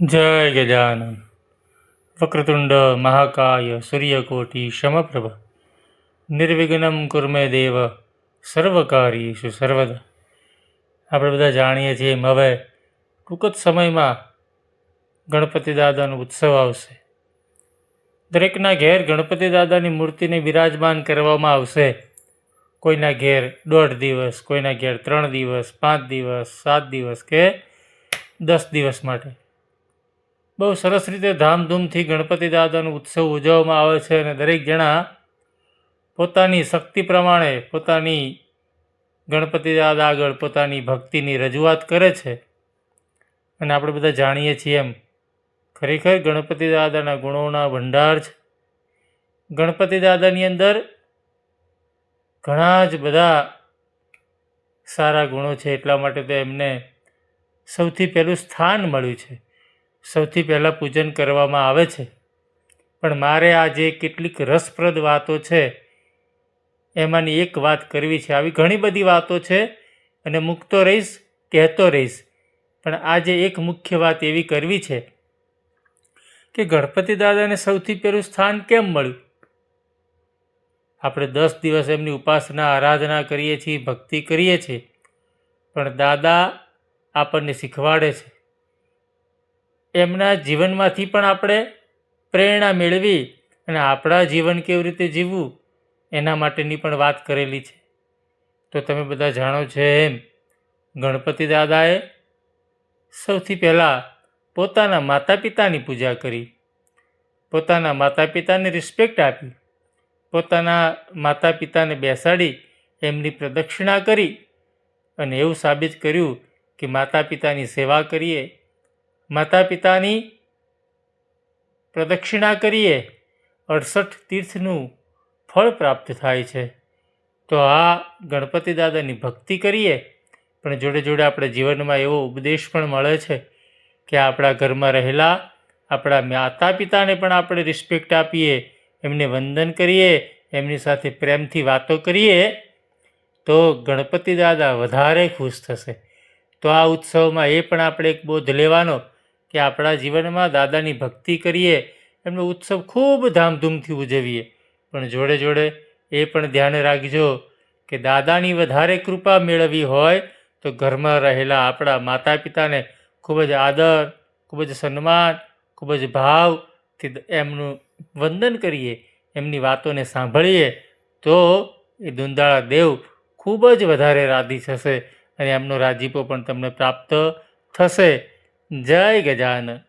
જય ગજાનન. વક્રતુંડ મહાકાય સૂર્યકોટિ સમપ્રભ નિર્વિઘ્નમ કુર્મે દેવ સર્વકાર્યેષુ સર્વદા. આપણે બધા જાણીએ છીએ એમ હવે ટૂંક જ સમયમાં ગણપતિ દાદાનો ઉત્સવ આવશે. દરેકના ઘેર ગણપતિ દાદાની મૂર્તિને બિરાજમાન કરવામાં આવશે. કોઈના ઘેર દોઢ દિવસ, કોઈના ઘેર ત્રણ દિવસ, પાંચ દિવસ, સાત દિવસ કે દસ દિવસ માટે. બહુ સરસ રીતે ધામધૂમથી ગણપતિ દાદાનો ઉત્સવ ઉજવવામાં આવે છે અને દરેક જણા પોતાની શક્તિ પ્રમાણે પોતાની ગણપતિ દાદા આગળ પોતાની ભક્તિની રજૂઆત કરે છે. અને આપણે બધા જાણીએ છીએ એમ, ખરેખર ગણપતિ દાદાના ગુણોના ભંડાર છે. ગણપતિ દાદાની અંદર ઘણા જ બધા સારા ગુણો છે, એટલા માટે તો એમને સૌથી પહેલું સ્થાન મળ્યું છે. સૌથી પહેલાં પૂજન કરવામાં આવે છે. પણ મારે આ જે કેટલીક રસપ્રદ વાતો છે. એમાંની એક વાત કરવી છે. આવી ઘણી બધી વાતો છે અને મૂકતો રહીશ, કહેતો રહીશ. પણ આજે એક મુખ્ય વાત એવી કરવી છે કે ગણપતિ દાદાને સૌથી પહેલું સ્થાન કેમ મળ્યું? આપણે દસ દિવસ એમની ઉપાસના, આરાધના કરીએ છીએ, ભક્તિ કરીએ છીએ. પણ દાદા આપણને શીખવાડે છે. એમના જીવનમાંથી પણ આપણે પ્રેરણા મેળવી અને આપણા જીવન કેવી રીતે જીવવું, એના માટેની પણ વાત કરેલી છે. તો તમે બધા જાણો છો એમ, ગણપતિ દાદાએ સૌથી પહેલાં પોતાના માતા પિતાની પૂજા કરી. પોતાના માતા પિતાને રિસ્પેક્ટ આપી. પોતાના માતા પિતાને બેસાડી એમની પ્રદક્ષિણા કરી અને એવું સાબિત કર્યું કે માતા પિતાની સેવા કરીએ માતા પિતાની પ્રદક્ષિણા કરીએ, અડસઠ તીર્થનું ફળ પ્રાપ્ત થાય છે. તો આ ગણપતિ દાદાની ભક્તિ કરીએ, પણ જોડે જોડે આપણે જીવનમાં એવો ઉપદેશ પણ મળે છે કે આપણા ઘરમાં રહેલા આપણા માતા પિતાને પણ આપણે રિસ્પેક્ટ આપીએ, એમને વંદન કરીએ, એમની સાથે પ્રેમથી વાતો કરીએ, તો ગણપતિ દાદા વધારે ખુશ થશે. તો આ ઉત્સવમાં એ પણ આપણે એક બોધ લેવાનો કે આપણા જીવનમાં દાદાની ભક્તિ કરીએ, એમનો ઉત્સવ ખૂબ ધામધૂમથી ઉજવીએ. પણ જોડે જોડે એ પણ ધ્યાન રાખજો કે દાદાની વધારે કૃપા મેળવવી હોય તો ઘરમાં રહેલા આપણા માતા પિતાને ખૂબ જ આદર, ખૂબ જ સન્માન, ખૂબ જ ભાવથી એમનું વંદન કરીએ, એમની વાતોને સાંભળીએ, તો એ દુંદાળા દેવ ખૂબ જ વધારે રાધી થશે અને એમનો રાજીપો પણ તમને પ્રાપ્ત થશે. જય ગજાનન.